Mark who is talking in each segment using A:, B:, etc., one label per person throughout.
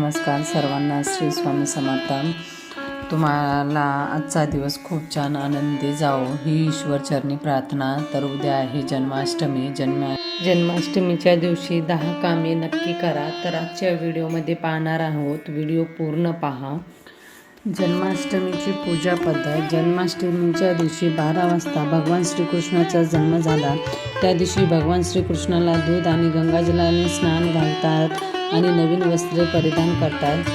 A: नमस्कार सर्वांना श्री स्वामी समर्थ. तुम्हाला आजचा दिवस खूप छान आनंदी जाओ ही ईश्वरचरणी प्रार्थना तर उद्या आहे जन्माष्टमी. जन्म जन्माष्टमीच्या दिवशी दहा कामे नक्की करा. तर आजच्या व्हिडिओमध्ये पाहणार आहोत. व्हिडिओ पूर्ण पहा. जन्माष्टमीची पूजा पद्धत. जन्माष्टमीच्या दिवशी बारा वाजता भगवान श्रीकृष्णाचा जन्म झाला. त्या दिवशी भगवान श्रीकृष्णाला दूध आणि गंगाजलाने स्नान घालतात. आणि नवीन वस्त्रे परिधान करतात.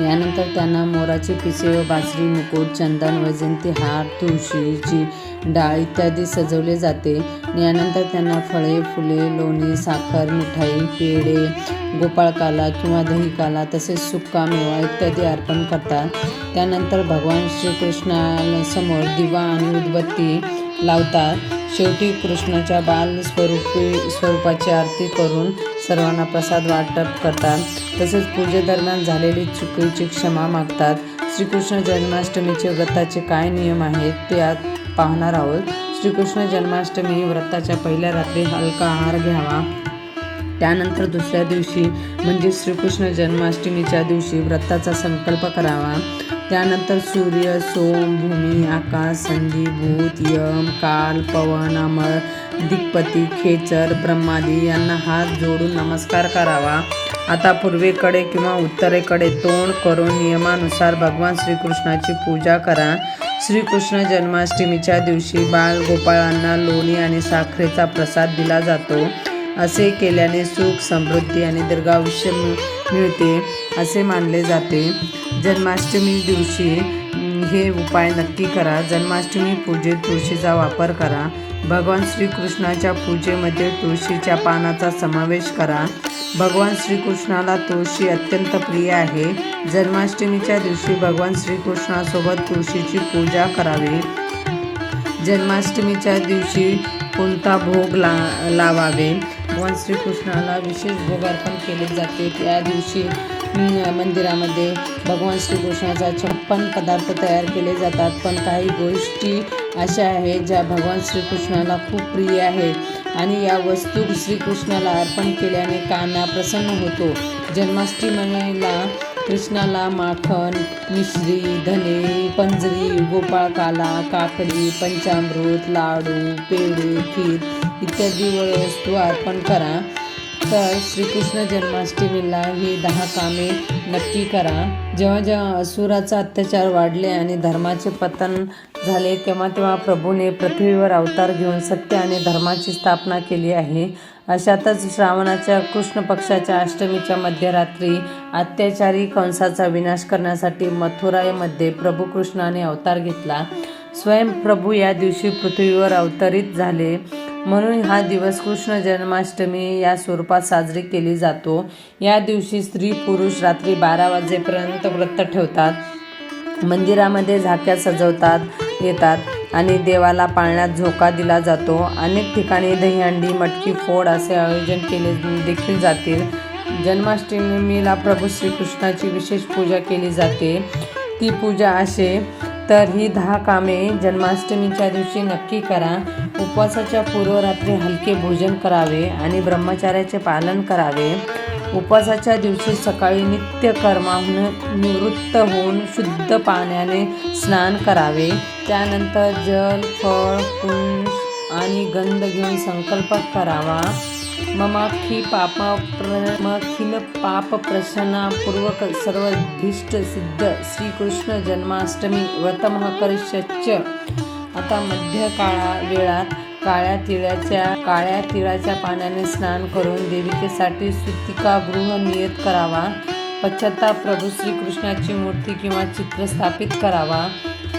A: यानंतर त्यांना मोराचे पिसे व बाजरी मुकुट चंदन वैजंती हार तुळशीची डाळ इत्यादी सजवले जाते. यानंतर त्यांना फळे फुले लोणी साखर मिठाई पेढे गोपाळकाला किंवा दहीकाला तसेच सुक्का मेवा इत्यादी अर्पण करतात. त्यानंतर भगवान श्रीकृष्णासमोर दिवा आणि उदबत्ती लावतात. शेवटी कृष्णाच्या बाल स्वरूपी स्वरूपाची आरती करून सर्वांना प्रसाद वाटप करतात. तसेच पूजेदरम्यान झालेली चुकीची क्षमा मागतात. श्रीकृष्ण जन्माष्टमीचे व्रताचे काय नियम आहेत ते आज पाहणार आहोत. श्रीकृष्ण जन्माष्टमी व्रताच्या पहिल्या रात्री हलका आहार घ्यावा. त्यानंतर दुसऱ्या दिवशी म्हणजे श्रीकृष्ण जन्माष्टमीच्या दिवशी व्रताचा संकल्प करावा. त्यानंतर सूर्य सोम भूमी आकाश संधी भूत यम काल पवन अमर दिग्पती खेचर ब्रह्मादी यांना हात जोडून नमस्कार करावा. आता पूर्वेकडे किंवा उत्तरेकडे तोंड करून नियमानुसार भगवान श्रीकृष्णाची पूजा करा. श्रीकृष्ण जन्माष्टमीच्या दिवशी बाल गोपाळांना लोणी आणि साखरेचा प्रसाद दिला जातो. असे केल्याने सुख समृद्धी आणि दीर्घायुष्य मिळते असे मानले जाते. जन्माष्टमी दिवशी हे उपाय नक्की करा. जन्माष्टमी पूजेत तुळशीचा वापर करा. भगवान श्रीकृष्णाच्या पूजेमध्ये तुळशीच्या पानाचा समावेश करा. भगवान श्रीकृष्णाला तुळशी अत्यंत प्रिय आहे. जन्माष्टमीच्या दिवशी भगवान श्रीकृष्णासोबत तुळशीची पूजा करावी. जन्माष्टमीच्या दिवशी कोणता भोग ला लावावे? भगवान श्रीकृष्णाला विशेष भोग अर्पण केले जाते. त्या दिवशी मंदिरामध्ये भगवान श्रीकृष्णाचा छप्पन पदार्थ तयार केले जातात. पण काही गोष्टी अशा आहेत ज्या भगवान श्रीकृष्णाला खूप प्रिय आहेत. आणि या वस्तू श्रीकृष्णाला अर्पण केल्याने काना प्रसन्न होतो. जन्माष्टमीला कृष्णाला माखन मिश्री धने पंजरी गोपाळकाला काकडी पंचामृत लाडू पेढे खीर इत्यादी वस्तू अर्पण करा. तर श्रीकृष्ण जन्माष्टमीला ही दहा कामे नक्की करा. जेव्हा जेव्हा असुराचा अत्याचार वाढले आणि धर्माचे पतन झाले तेव्हा तेव्हा प्रभूने पृथ्वीवर अवतार घेऊन सत्य आणि धर्माची स्थापना केली आहे. अशातच श्रावणाच्या कृष्ण पक्षाच्या अष्टमीच्या मध्यरात्री अत्याचारी कंसाचा विनाश करण्यासाठी मथुराईमध्ये प्रभू कृष्णाने अवतार घेतला. स्वयंप्रभू या दिवशी पृथ्वीवर अवतरित झाले. म्हणून हा दिवस कृष्ण जन्माष्टमी या स्वरूपात साजरी केली जातो. या दिवशी स्त्री पुरुष रात्री बारा वाजेपर्यंत व्रत ठेवतात. मंदिरामध्ये झाक्या सजवतात येतात आणि देवाला पाळण्यात झोका दिला जातो. अनेक ठिकाणी दहीहंडी मटकी फोड असे आयोजन केले देखील जातील. जन्माष्टमीला प्रभू श्रीकृष्णाची विशेष पूजा केली जाते. ती पूजा असे तर ही दहा कामे जन्माष्टमीच्या दिवशी नक्की करा. उपवासाच्या पूर्वरात्री हलके भोजन करावे आणि ब्रह्मचार्याचे पालन करावे. उपवासाच्या दिवशी सकाळी नित्य कर्माहून निवृत्त होऊन शुद्ध पाण्याने स्नान करावे. त्यानंतर जल फळ कुंश आणि गंध घेऊन संकल्प करावा. ममाखी पापा प्रमाखीन पाप प्रशनापूर्वक सर्वधिष्ट सिद्ध श्रीकृष्ण जन्माष्टमी व्रतमः करिष्यच्च आता मध्य काळा वेळात काळ्या तिळाच्या काळ्या तिळाच्या पाण्याने स्नान करून देविकेसाठी सुतिका गृह नियत करावा पश्चाताप प्रभू श्रीकृष्णाची मूर्ती किंवा चित्र स्थापित करावा.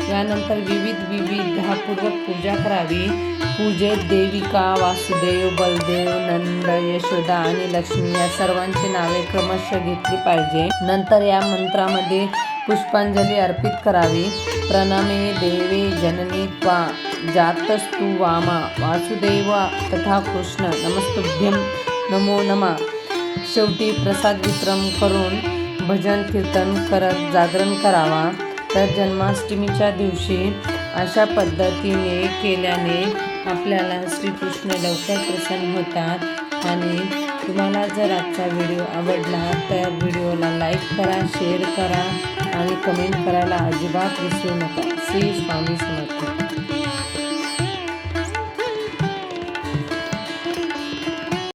A: यानंतर विविध विविधापूर्वक पूजा करावी. पूजेत देविका वासुदेव बलदेव नंद यशोदा आणि लक्ष्मी या सर्वांची नावे क्रमशः घेतली पाहिजे. नंतर या मंत्रामध्ये पुष्पांजली अर्पित करावी. प्रणमे देवे जननी त्वा जातस्तु वामा वासुदेव तथा कृष्ण नमस्तुभ्यं नमो नमा। शेवटी प्रसाद वितरण करून भजन कीर्तन करत जागरण करावा. तर जन्माष्टमीच्या दिवशी अशा पद्धतीने केल्याने आपल्याला श्रीकृष्ण लवकर प्रसन्न होतात. आणि तुम्हाला जर आजचा व्हिडिओ आवडला तर व्हिडिओला लाईक करा शेअर करा. आणि कमेंट करायला अजिबात विसरू नका. श्री स्वामी समर्थ.